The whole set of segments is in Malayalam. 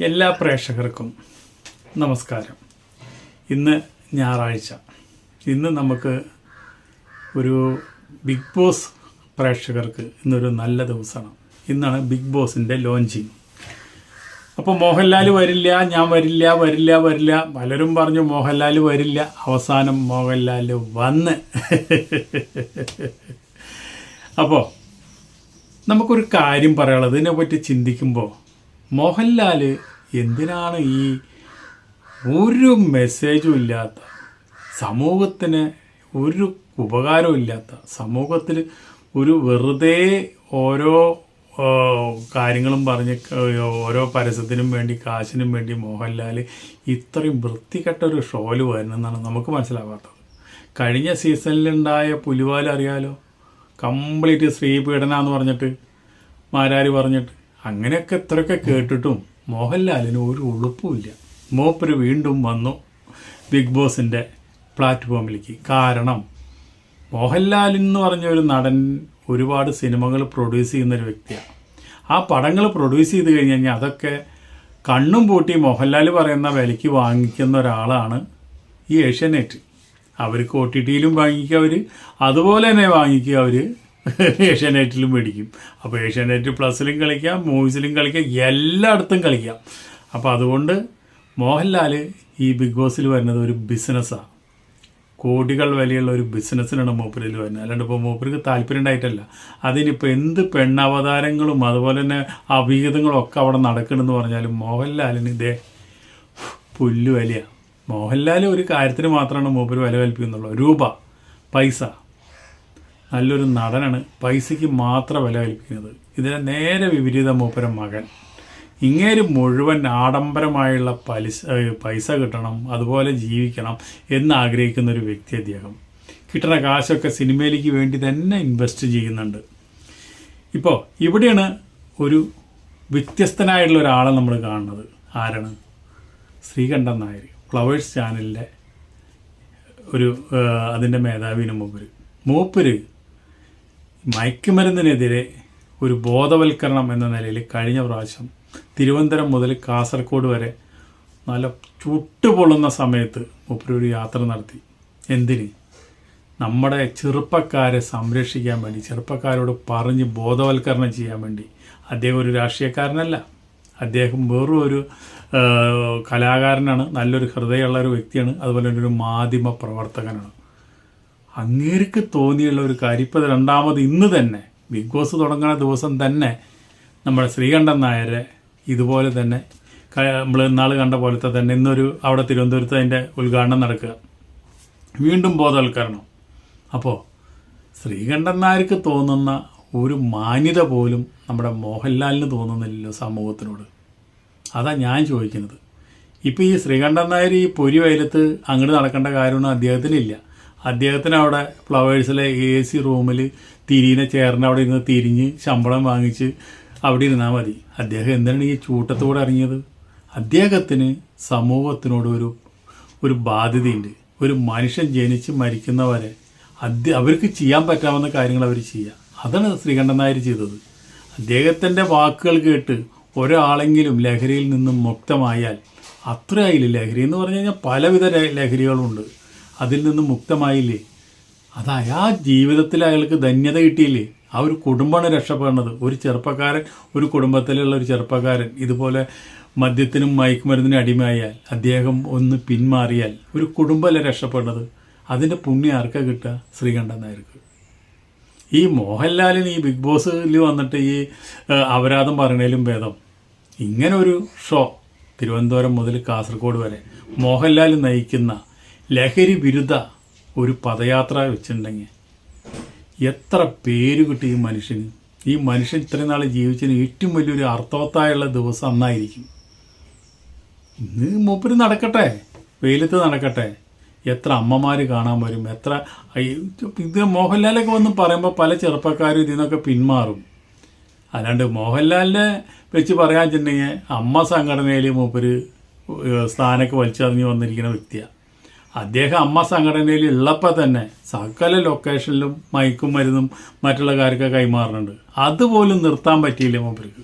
എല്ലാ പ്രേക്ഷകർക്കും നമസ്കാരം. ഇന്ന് ഞായറാഴ്ച. ഇന്ന് നമുക്ക് ഒരു ബിഗ് ബോസ് പ്രേക്ഷകർക്ക് ഇന്നൊരു നല്ല ദിവസമാണ്. ഇന്നാണ് ബിഗ് ബോസിന്റെ ലോഞ്ചിങ്. അപ്പോൾ മോഹൻലാൽ വരില്ല ഞാൻ വരില്ല വരില്ല വരില്ല. പലരും പറഞ്ഞു മോഹൻലാൽ വരില്ല. അവസാനം മോഹൻലാൽ വന്ന്. അപ്പോൾ നമുക്കൊരു കാര്യം പറയാനുള്ളത്. ഇതിനെപ്പറ്റി ചിന്തിക്കുമ്പോൾ മോഹൻലാൽ എന്തിനാണ് ഈ ഒരു മെസ്സേജും ഇല്ലാത്ത സമൂഹത്തിന് ഒരു ഉപകാരവും ഇല്ലാത്ത സമൂഹത്തിൽ ഒരു വെറുതെ ഓരോ കാര്യങ്ങളും പറഞ്ഞ് ഓരോ പരസ്യത്തിനും വേണ്ടി കാശിനും വേണ്ടി മോഹൻലാൽ ഇത്രയും വൃത്തികെട്ട ഒരു ഷോയിൽ വരുന്നെന്നാണ് നമുക്ക് മനസ്സിലാവാത്തത്. കഴിഞ്ഞ സീസണിലുണ്ടായ പുലിവാൽ അറിയാലോ? കംപ്ലീറ്റ് സ്ത്രീപീഡന എന്ന് പറഞ്ഞിട്ട് മാരാരി പറഞ്ഞിട്ട്. അങ്ങനെയൊക്കെ ഇത്രയൊക്കെ കേട്ടിട്ടും മോഹൻലാലിന് ഒരു ഉളുപ്പുമില്ല. മൂപ്പര് വീണ്ടും വന്നു ബിഗ് ബോസിന്റെ പ്ലാറ്റ്ഫോമിലേക്ക്. കാരണം മോഹൻലാൽ എന്ന് പറഞ്ഞ ഒരു നടൻ ഒരുപാട് സിനിമകൾ പ്രൊഡ്യൂസ് ചെയ്യുന്ന ഒരു വ്യക്തിയാണ്. ആ പടങ്ങൾ പ്രൊഡ്യൂസ് ചെയ്ത് കഴിഞ്ഞ് കഴിഞ്ഞാൽ അതൊക്കെ കണ്ണും പൂട്ടി മോഹൻലാൽ പറയുന്ന വിലയ്ക്ക് വാങ്ങിക്കുന്ന ഒരാളാണ് ഈ ഏഷ്യാനെറ്റ്. അവർക്ക് ഒ ടി ടിയിലും വാങ്ങിക്കുക അവർ അതുപോലെ തന്നെ വാങ്ങിക്കുക അവർ ഏഷ്യാനെറ്റിലും മേടിക്കും. അപ്പോൾ ഏഷ്യാനെറ്റ് പ്ലസിലും കളിക്കാം മൂവീസിലും കളിക്കാം എല്ലായിടത്തും കളിക്കാം. അപ്പോൾ അതുകൊണ്ട് മോഹൻലാൽ ഈ ബിഗ് ബോസിൽ വരുന്നത് ഒരു ബിസിനസ്സാണ് കോടികൾ വിലയുള്ള ഒരു ബിസിനസ്സിനാണ് മൂപ്പരിൽ വരുന്നത്. അല്ലാണ്ട് ഇപ്പോൾ മൂപ്പർക്ക് താല്പര്യം ഉണ്ടായിട്ടല്ല. അതിനിപ്പോൾ എന്ത് പെണ്ണവതാരങ്ങളും അതുപോലെ തന്നെ അഭിഹിതങ്ങളും ഒക്കെ അവിടെ നടക്കണമെന്ന് പറഞ്ഞാലും മോഹൻലാലിന് ഇതേ പുല്ല് വിലയാണ് മോഹൻലാൽ ഒരു കാര്യത്തിന് മാത്രമാണ് മൂപ്പര് വില കൽപ്പിക്കുന്നുള്ളൂ. രൂപ പൈസ. നല്ലൊരു നടനാണ്. പൈസയ്ക്ക് മാത്രം വില കൽപ്പിക്കുന്നത്. ഇതിന് നേരെ വിപരീത മൂപ്പരം മകൻ. ഇങ്ങേര് മുഴുവൻ ആഡംബരമായുള്ള പലിശ പൈസ കിട്ടണം അതുപോലെ ജീവിക്കണം എന്ന് ആഗ്രഹിക്കുന്ന ഒരു വ്യക്തി അദ്ദേഹം. കിട്ടുന്ന കാശൊക്കെ സിനിമയിലേക്ക് വേണ്ടി തന്നെ ഇൻവെസ്റ്റ് ചെയ്യുന്നുണ്ട്. ഇപ്പോൾ ഇവിടെയാണ് ഒരു വ്യത്യസ്തനായിട്ടുള്ള ഒരാളെ നമ്മൾ കാണുന്നത്. ആരാണ്? ശ്രീകണ്ഠൻ നായർ. ഫ്ലവേഴ്സ് ചാനലിന്റെ ഒരു അതിന്റെ മേധാവിനും മൂപ്പര്. മൂപ്പര് മയക്കുമരുന്നിനെതിരെ ഒരു ബോധവൽക്കരണം എന്ന നിലയിൽ കഴിഞ്ഞ പ്രാവശ്യം തിരുവനന്തപുരം മുതൽ കാസർഗോഡ് വരെ നല്ല ചുട്ടുപൊള്ളുന്ന സമയത്ത് മൂപ്പരൊരു യാത്ര നടത്തി. എന്തിന്? നമ്മുടെ ചെറുപ്പക്കാരെ സംരക്ഷിക്കാൻ വേണ്ടി ചെറുപ്പക്കാരോട് പറഞ്ഞ് ബോധവൽക്കരണം ചെയ്യാൻ വേണ്ടി. അദ്ദേഹം ഒരു രാഷ്ട്രീയക്കാരനല്ല. അദ്ദേഹം വെറും ഒരു കലാകാരനാണ് നല്ലൊരു ഹൃദയമുള്ള ഒരു വ്യക്തിയാണ് അതുപോലെ തന്നെ ഒരു മാധ്യമ പ്രവർത്തകനാണ്. അങ്ങേർക്ക് തോന്നിയുള്ള ഒരു കാര്യം. ഇപ്പോൾ രണ്ടാമത് ഇന്ന് തന്നെ ബിഗ് ബോസ് തുടങ്ങുന്ന ദിവസം തന്നെ നമ്മുടെ ശ്രീകണ്ഠൻ നായരെ ഇതുപോലെ തന്നെ നമ്മൾ ഇന്നാൾ കണ്ട പോലത്തെ തന്നെ ഇന്നൊരു അവിടെ തിരുവനന്തപുരത്ത് അതിന്റെ ഉദ്ഘാടനം നടക്കുക. വീണ്ടും ബോധവൽക്കരണം. അപ്പോൾ ശ്രീകണ്ഠൻ നായർക്ക് തോന്നുന്ന ഒരു മാന്യത പോലും നമ്മുടെ മോഹൻലാലിന് തോന്നുന്നില്ലല്ലോ സമൂഹത്തിനോട്. അതാ ഞാൻ ചോദിക്കുന്നത്. ഇപ്പോൾ ഈ ശ്രീകണ്ഠൻ നായർ ഈ പൊരി വയലത്ത് അങ്ങോട്ട് നടക്കേണ്ട കാര്യമൊന്നും അദ്ദേഹത്തിനില്ല. അദ്ദേഹത്തിന് അവിടെ ഫ്ലവേഴ്സിലെ എ സി റൂമിൽ തിരിയുന്ന ചേർന്ന് അവിടെ ഇരുന്ന് തിരിഞ്ഞ് ശമ്പളം വാങ്ങിച്ച് അവിടെ ഇരുന്നാൽ മതി. അദ്ദേഹം എന്തിനാണ് ഈ ചൂട്ടത്തോടെ ഇറങ്ങിയത്? അദ്ദേഹത്തിന് സമൂഹത്തിനോട് ഒരു ഒരു ബാധ്യതയുണ്ട്. ഒരു മനുഷ്യൻ ജനിച്ച് മരിക്കുന്നവരെ അദ്ദേ അവർക്ക് ചെയ്യാൻ പറ്റാവുന്ന കാര്യങ്ങൾ അവർ ചെയ്യുക അതാണ് ശ്രീകണ്ഠൻ നായർ ചെയ്തത്. അദ്ദേഹത്തിന്റെ വാക്കുകൾ കേട്ട് ഒരാളെങ്കിലും ലഹരിയിൽ നിന്നും മുക്തമായാൽ അത്രയായില്ല ലഹരി എന്ന് പറഞ്ഞു കഴിഞ്ഞാൽ പലവിധ ലഹരികളുണ്ട്. അതിൽ നിന്ന് മുക്തമായില്ലേ? അത് ആ ജീവിതത്തിൽ അയാൾക്ക് ധന്യത കിട്ടിയില്ലേ? ആ ഒരു കുടുംബമാണ് രക്ഷപ്പെടുന്നത്. ഒരു ചെറുപ്പക്കാരൻ ഒരു കുടുംബത്തിലുള്ള ഒരു ചെറുപ്പക്കാരൻ. ഇതുപോലെ മദ്യത്തിനും മയക്കുമരുന്നിനും അടിമയായാൽ അദ്ദേഹം ഒന്ന് പിന്മാറിയാൽ ഒരു കുടുംബമല്ല രക്ഷപ്പെടുന്നത്? അതിന്റെ പുണ്യം ആർക്കാ കിട്ടുക? ശ്രീകണ്ഠൻ നായർക്ക്. ഈ മോഹൻലാലിന് ഈ ബിഗ് ബോസിൽ വന്നിട്ട് ഈ അപരാധം പറയണേലും ഭേദം. ഇങ്ങനൊരു ഷോ തിരുവനന്തപുരം മുതൽ കാസർഗോഡ് വരെ മോഹൻലാൽ നയിക്കുന്ന ലഹരി വിരുദ്ധ ഒരു പദയാത്ര വെച്ചിട്ടുണ്ടെങ്കിൽ എത്ര പേര് കിട്ടി ഈ മനുഷ്യന്? ഈ മനുഷ്യൻ ഇത്രയും നാൾ ജീവിച്ചതിന് ഏറ്റവും വലിയൊരു അർത്ഥവത്തായുള്ള ദിവസം അന്നായിരിക്കും. ഇന്ന് മൂപ്പര് നടക്കട്ടെ വെയിലത്ത് നടക്കട്ടെ. എത്ര അമ്മമാർ കാണാൻ വരും എത്ര ഇത് മോഹൻലാലൊക്കെ വന്ന് പറയുമ്പോൾ പല ചെറുപ്പക്കാരും ഇതിൽ നിന്നൊക്കെ പിന്മാറും. അല്ലാണ്ട് മോഹൻലാലിനെ വെച്ച് പറയാൻ വെച്ചിട്ടുണ്ടെങ്കിൽ അമ്മ സംഘടനയിൽ മൂപ്പര് സ്ഥാനമൊക്കെ വലിച്ചറിഞ്ഞ് വന്നിരിക്കുന്ന വ്യക്തിയാണ് അദ്ദേഹം അമ്മ സംഘടനയിൽ ഉള്ളപ്പോൾ തന്നെ സകല ലൊക്കേഷനിലും മയക്കും മരുന്നും മറ്റുള്ള കാര്യമൊക്കെ കൈമാറുന്നുണ്ട്. അതുപോലും നിർത്താൻ പറ്റിയില്ല മൂപ്പർക്ക്.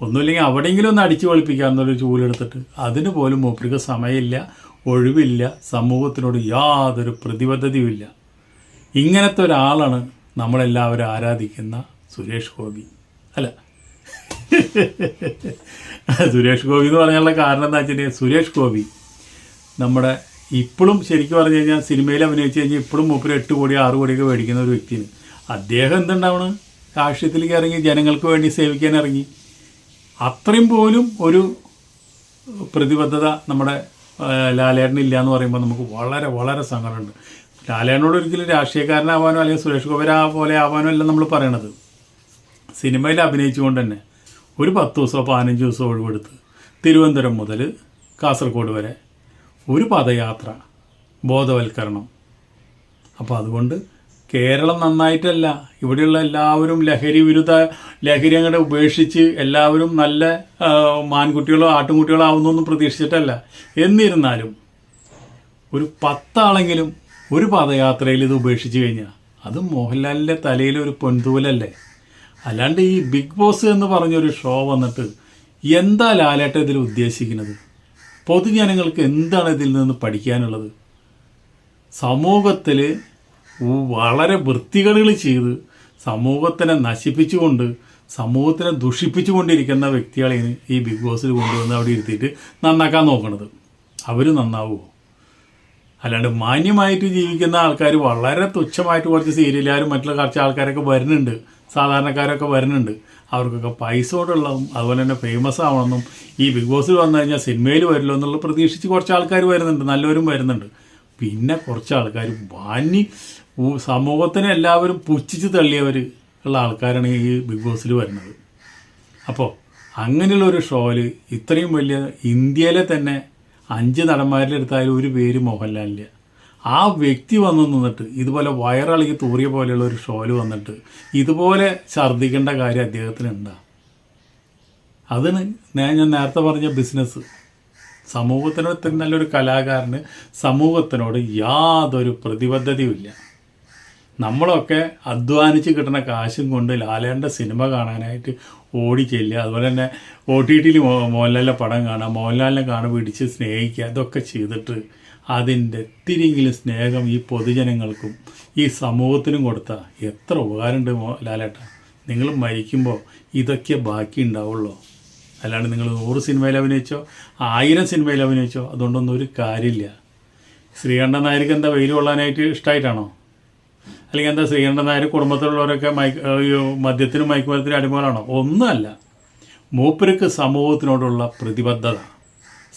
ഒന്നുമില്ലെങ്കിൽ അവിടെയെങ്കിലും ഒന്ന് അടിച്ചു വെളുപ്പിക്കാമെന്നൊരു ചൂലെടുത്തിട്ട് അതിന് പോലും മൂപ്പർക്ക് സമയമില്ല ഒഴിവില്ല സമൂഹത്തിനോട് യാതൊരു പ്രതിബദ്ധതയുമില്ല ഇങ്ങനത്തെ ഒരാളാണ് നമ്മളെല്ലാവരും ആരാധിക്കുന്ന സുരേഷ് ഗോപി. അല്ല. സുരേഷ് ഗോപി എന്ന് പറയാനുള്ള കാരണം എന്താ വെച്ചിട്ടുണ്ടെങ്കിൽ സുരേഷ് ഗോപി നമ്മുടെ ഇപ്പോഴും ശരിക്കും പറഞ്ഞു കഴിഞ്ഞാൽ സിനിമയിൽ അഭിനയിച്ചു കഴിഞ്ഞാൽ ഇപ്പോഴും മൂപ്പര് എട്ട് കോടി ആറ് കോടിയൊക്കെ മേടിക്കുന്ന ഒരു വ്യക്തിയാണ്. അദ്ദേഹം എന്തുണ്ടാവണം? രാഷ്ട്രീയത്തിലേക്ക് ഇറങ്ങി ജനങ്ങൾക്ക് വേണ്ടി സേവിക്കാൻ ഇറങ്ങി. അത്രയും പോലും ഒരു പ്രതിബദ്ധത നമ്മുടെ ലാലേട്ടനില്ല എന്ന് പറയുമ്പോൾ നമുക്ക് വളരെ വളരെ സങ്കടമുണ്ട്. ലാലേട്ടനോട് ഒരിക്കലും രാഷ്ട്രീയക്കാരനാവാനോ അല്ലെങ്കിൽ സുരേഷ് ഗോപര പോലെ ആവാനോ അല്ല നമ്മൾ പറയണത്. സിനിമയിൽ അഭിനയിച്ചുകൊണ്ട് തന്നെ ഒരു പത്ത് ദിവസമോ പതിനഞ്ച് ദിവസമോ ഒഴിവെടുത്ത് തിരുവനന്തപുരം മുതൽ കാസർഗോഡ് വരെ ഒരു പദയാത്ര ബോധവൽക്കരണം. അപ്പോൾ അതുകൊണ്ട് കേരളം നന്നായിട്ടല്ല ഇവിടെയുള്ള എല്ലാവരും ലഹരി വിരുദ്ധ ലഹരി അങ്ങോട്ട് ഉപേക്ഷിച്ച് എല്ലാവരും നല്ല മാൻകുട്ടികളോ ആട്ടുംകുട്ടികളോ ആവുന്നൊന്നും പ്രതീക്ഷിച്ചിട്ടല്ല. എന്നിരുന്നാലും ഒരു പത്താളെങ്കിലും ഒരു പദയാത്രയിൽ ഇത് ഉപേക്ഷിച്ച് കഴിഞ്ഞാൽ അത് മോഹൻലാലിന്റെ തലയിൽ ഒരു പൊൻതൂലല്ലേ അല്ലാണ്ട് ഈ ബിഗ് ബോസ് എന്ന് പറഞ്ഞൊരു ഷോ വന്നിട്ട് എന്താ ലാലേട്ട ഇതിൽ ഉദ്ദേശിക്കുന്നത്? പൊതുജനങ്ങൾക്ക് എന്താണ് ഇതിൽ നിന്ന് പഠിക്കാനുള്ളത്? സമൂഹത്തിൽ വളരെ വൃത്തികളിൽ ചെയ്ത് സമൂഹത്തിനെ നശിപ്പിച്ചുകൊണ്ട് സമൂഹത്തിനെ ദുഷിപ്പിച്ചുകൊണ്ടിരിക്കുന്ന വ്യക്തികളെയാണ് ഈ ബിഗ് ബോസിൽ കൊണ്ടുവന്ന് അവിടെ ഇരുത്തിയിട്ട് നന്നാക്കാൻ നോക്കണത്. അവർ നന്നാവുമോ അല്ലാണ്ട് മാന്യമായിട്ട് ജീവിക്കുന്ന ആൾക്കാർ വളരെ തുച്ഛമായിട്ട് കുറച്ച് സീരിയലുകാരും മറ്റുള്ള കുറച്ച് ആൾക്കാരൊക്കെ വരുന്നുണ്ട്. സാധാരണക്കാരൊക്കെ വരുന്നുണ്ട്. അവർക്കൊക്കെ പൈസ കൊണ്ടുള്ളതും അതുപോലെ തന്നെ ഫേമസ് ആവണമെന്നും ഈ ബിഗ് ബോസിൽ വന്നു കഴിഞ്ഞാൽ സിനിമയിൽ വരില്ല എന്നുള്ള പ്രതീക്ഷിച്ച് കുറച്ച് ആൾക്കാർ വരുന്നുണ്ട് നല്ലവരും വരുന്നുണ്ട്. പിന്നെ കുറച്ച് ആൾക്കാർ വാന്നി സമൂഹത്തിനെ എല്ലാവരും പുച്ഛിച്ച് തള്ളിയവർ ഉള്ള ആൾക്കാരാണ് ഈ ബിഗ് ബോസിൽ വരുന്നത്. അപ്പോൾ അങ്ങനെയുള്ള ഒരു ഷോയിൽ ഇത്രയും വലിയ ഇന്ത്യയിലെ തന്നെ അഞ്ച് നടന്മാരിലെടുത്തായാലും ഒരു പേര് മോഹൻലാലില്ല ആ വ്യക്തി വന്ന് നിന്നിട്ട് ഇതുപോലെ വയറിളകി തൂറിയ പോലെയുള്ള ഒരു ഷോൽ വന്നിട്ട് ഇതുപോലെ ഛർദ്ദിക്കേണ്ട കാര്യം അദ്ദേഹത്തിന് ഉണ്ടാ അതിന് ഞാൻ ഞാൻ നേരത്തെ പറഞ്ഞ ബിസിനസ് സമൂഹത്തിനോട് നല്ലൊരു കലാകാരന് സമൂഹത്തിനോട് യാതൊരു പ്രതിബദ്ധതയുമില്ല നമ്മളൊക്കെ അധ്വാനിച്ച് കിട്ടുന്ന കാശും കൊണ്ട് ലാലേന്റെ സിനിമ കാണാനായിട്ട് ഓടി ചെല്ലുക. അതുപോലെ തന്നെ ഒ ടി ടിയിൽ മോഹൻലാലിന്റെ പടം കാണുക മോഹൻലാലിനെ കാണുക പിടിച്ച് സ്നേഹിക്കുക ഇതൊക്കെ ചെയ്തിട്ട് അതിന്റെ ഇത്തിരിയെങ്കിലും സ്നേഹം ഈ പൊതുജനങ്ങൾക്കും ഈ സമൂഹത്തിനും കൊടുത്താൽ എത്ര ഉപകാരമുണ്ട് ലാലേട്ട. നിങ്ങൾ മരിക്കുമ്പോൾ ഇതൊക്കെ ബാക്കി ഉണ്ടാവുള്ളൂ. അല്ലാണ്ട് നിങ്ങൾ നൂറ് സിനിമയിൽ അഭിനയിച്ചോ ആയിരം സിനിമയിൽ അഭിനയിച്ചോ അതുകൊണ്ടൊന്നും ഒരു കാര്യമില്ല. ശ്രീകണ്ഠൻ നായർക്ക് എന്താ വെയിൽ കൊള്ളാനായിട്ട് ഇഷ്ടമായിട്ടാണോ അല്ലെങ്കിൽ എന്താ ശ്രീകണ്ഠൻ നായർ കുടുംബത്തിലുള്ളവരൊക്കെ മൈക്ക് ഈ മദ്യത്തിനും മയക്കുമരത്തിനും അടിമകളാണോ? ഒന്നുമല്ല. മൂപ്പർക്ക് സമൂഹത്തിനോടുള്ള പ്രതിബദ്ധത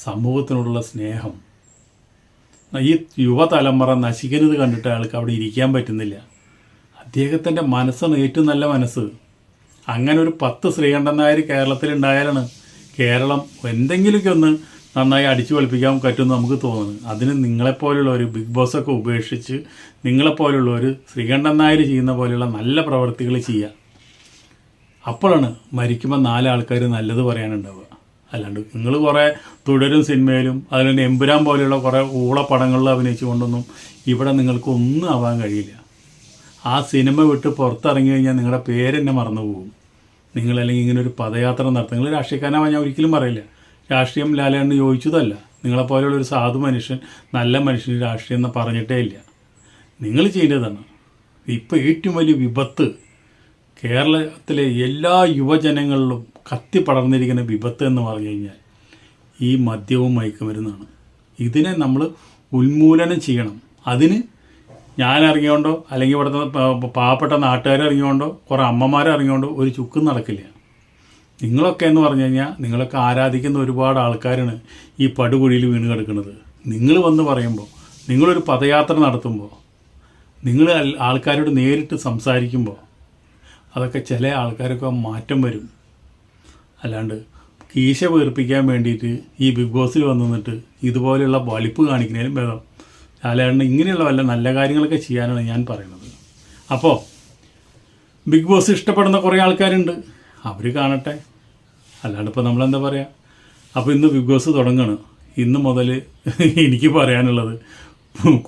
സമൂഹത്തിനോടുള്ള സ്നേഹം ഈ യുവതലമുറ നശിക്കുന്നത് കണ്ടിട്ട് അയാൾക്ക് അവിടെ ഇരിക്കാൻ പറ്റുന്നില്ല. അദ്ദേഹത്തിന്റെ മനസ്സാണ് ഏറ്റവും നല്ല മനസ്സ്. അങ്ങനെ ഒരു പത്ത് ശ്രീകണ്ഠൻ കേരളത്തിലുണ്ടായാലാണ് കേരളം എന്തെങ്കിലുമൊക്കെ ഒന്ന് നന്നായി അടിച്ചു കളിപ്പിക്കാൻ പറ്റുമെന്ന് നമുക്ക് തോന്നുന്നു അതിന് നിങ്ങളെപ്പോലുള്ള ഒരു ബിഗ് ബോസൊക്കെ ഉപേക്ഷിച്ച് നിങ്ങളെപ്പോലുള്ള ഒരു ശ്രീകണ്ഠൻ നായർ ചെയ്യുന്ന പോലെയുള്ള നല്ല പ്രവർത്തികൾ ചെയ്യുക. അപ്പോഴാണ് മരിക്കുമ്പോൾ നാലാൾക്കാർ നല്ലത് പറയാനുണ്ടാവുക. അല്ലാണ്ട് നിങ്ങൾ കുറേ തുടരും സിനിമയിലും അതുപോലെ എമ്പുരാൻ പോലെയുള്ള കുറേ ഊള അഭിനയിച്ചുകൊണ്ടൊന്നും അഭിനയിച്ചു കൊണ്ടൊന്നും ഇവിടെ നിങ്ങൾക്ക് ഒന്നും ആവാൻ കഴിയില്ല. ആ സിനിമ വിട്ട് പുറത്തിറങ്ങി കഴിഞ്ഞാൽ നിങ്ങളുടെ പേര് മറന്നു പോകും. നിങ്ങൾ നിങ്ങളല്ലെങ്കിൽ ഇങ്ങനെ ഒരു പദയാത്ര നടത്തുക നിങ്ങൾ രാഷ്ട്രീയക്കാരനാവാൻ ഞാൻ ഒരിക്കലും പറയില്ല. രാഷ്ട്രീയം ലാലേണ്ണ ചോദിച്ചതല്ല. നിങ്ങളെപ്പോലെയുള്ള ഒരു സാധു മനുഷ്യൻ നല്ല മനുഷ്യൻ രാഷ്ട്രീയം എന്ന് പറഞ്ഞിട്ടേ ഇല്ല. നിങ്ങൾ ചെയ്യേണ്ടതാണ്. ഇപ്പോൾ ഏറ്റവും വലിയ വിപത്ത് കേരളത്തിലെ എല്ലാ യുവജനങ്ങളിലും കത്തി പടർന്നിരിക്കുന്ന വിപത്ത് എന്ന് പറഞ്ഞു കഴിഞ്ഞാൽ ഈ മദ്യവും മയക്കുമരുന്നാണ്. ഇതിനെ നമ്മൾ ഉന്മൂലനം ചെയ്യണം. അതിന് ഞാൻ ഇറങ്ങിയോണ്ടോ അല്ലെങ്കിൽ ഇവിടുത്തെ പാവപ്പെട്ട നാട്ടുകാർ ഇറങ്ങിയോണ്ടോ കുറേ അമ്മമാർ ഇറങ്ങിയോണ്ടോ ഒരു ചുക്കും നടക്കില്ല. നിങ്ങളൊക്കെ എന്ന് പറഞ്ഞു കഴിഞ്ഞാൽ നിങ്ങളൊക്കെ ആരാധിക്കുന്ന ഒരുപാട് ആൾക്കാരാണ് ഈ പടുകുഴിയിൽ വീണ് കിടക്കുന്നത്. നിങ്ങൾ വന്ന് പറയുമ്പോൾ നിങ്ങളൊരു പദയാത്ര നടത്തുമ്പോൾ നിങ്ങൾ ആൾക്കാരോട് നേരിട്ട് സംസാരിക്കുമ്പോൾ അതൊക്കെ ചില ആൾക്കാരൊക്കെ മാറ്റം വരും. അല്ലാണ്ട് കീശ വീർപ്പിക്കാൻ വേണ്ടിയിട്ട് ഈ ബിഗ് ബോസിൽ വന്നു നിന്നിട്ട് ഇതുപോലെയുള്ള വളിപ്പ് കാണിക്കുന്നതിലും ഭേദം. അല്ലാണ്ട് ഇങ്ങനെയുള്ള വല്ല നല്ല കാര്യങ്ങളൊക്കെ ചെയ്യാനാണ് ഞാൻ പറയുന്നത്. അപ്പോൾ ബിഗ് ബോസ് ഇഷ്ടപ്പെടുന്ന കുറേ ആൾക്കാരുണ്ട്. അവർ കാണട്ടെ. അല്ലാണ്ട് ഇപ്പോൾ നമ്മളെന്താ പറയുക അപ്പോൾ ഇന്ന് ബിഗ് ബോസ് തുടങ്ങണം. ഇന്ന് മുതൽ എനിക്ക് പറയാനുള്ളത്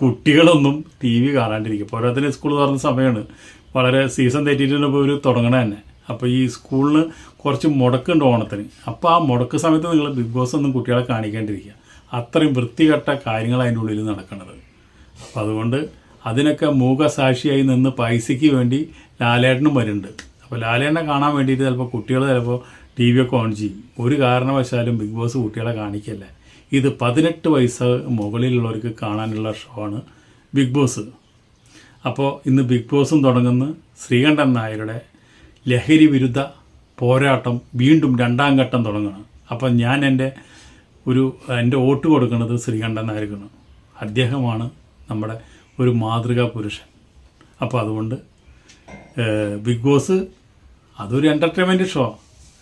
കുട്ടികളൊന്നും ടി വി കാണാണ്ടിരിക്കും. ഓരോരുത്തരും സ്കൂൾ തുറന്ന സമയമാണ് വളരെ സീസൺ തെറ്റിയിട്ടാണ് ഇപ്പോൾ ഇവർ തുടങ്ങണ തന്നെ അപ്പോൾ ഈ സ്കൂളിന് കുറച്ച് മുടക്കുണ്ട് ഓണത്തിന്. അപ്പോൾ ആ മുടക്ക് സമയത്ത് നിങ്ങൾ ബിഗ് ബോസ് ഒന്നും കുട്ടികളെ കാണിക്കേണ്ടിരിക്കുക. അത്രയും വൃത്തികെട്ട കാര്യങ്ങൾ അതിന്റെ ഉള്ളിൽ നടക്കുന്നത് അപ്പോൾ അതുകൊണ്ട് അതിനൊക്കെ മൂകസാക്ഷിയായി നിന്ന് പൈസയ്ക്ക് വേണ്ടി ലാലേട്ടനും വരുന്നുണ്ട്. അപ്പോൾ ലാലേട്ടനെ കാണാൻ വേണ്ടിയിട്ട് ചിലപ്പോൾ കുട്ടികൾ ചിലപ്പോൾ ടി വി ഒക്കെ ഓൺ ചെയ്യും. ഒരു കാരണവശാലും ബിഗ് ബോസ് കുട്ടികളെ കാണിക്കല്ല. ഇത് പതിനെട്ട് വയസ്സ് മുകളിലുള്ളവർക്ക് കാണാനുള്ള ഷോ ആണ് ബിഗ് ബോസ്. അപ്പോൾ ഇന്ന് ബിഗ് ബോസും തുടങ്ങുന്ന ശ്രീകണ്ഠൻ നായരുടെ ലഹരി വിരുദ്ധ പോരാട്ടം വീണ്ടും രണ്ടാം ഘട്ടം തുടങ്ങണം അപ്പം ഞാൻ എന്റെ ഒരു എന്റെ വോട്ട് കൊടുക്കുന്നത് ശ്രീകണ്ഠൻ നായർക്കാണ്. അദ്ദേഹമാണ് നമ്മുടെ ഒരു മാതൃകാ പുരുഷൻ. അപ്പോൾ അതുകൊണ്ട് ബിഗ് ബോസ് അതൊരു എന്റർടൈൻമെന്റ് ഷോ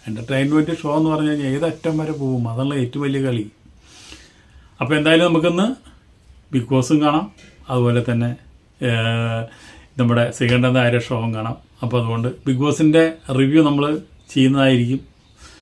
എന്റർടൈൻമെന്റ് ഷോ എന്ന് പറഞ്ഞു കഴിഞ്ഞാൽ ഏതറ്റം വരെ പോകും. അതാണ് ഏറ്റവും വലിയ കളി. അപ്പോൾ എന്തായാലും നമുക്കിന്ന് ബിഗ് ബോസും കാണാം. അതുപോലെ തന്നെ നമ്മുടെ ശ്രീകണ്ഠൻ നായരുടെ ഷോവും കാണാം. അപ്പോൾ അതുകൊണ്ട് ബിഗ് ബോസിന്റെ റിവ്യൂ നമ്മൾ ചെയ്യുന്നതായിരിക്കും.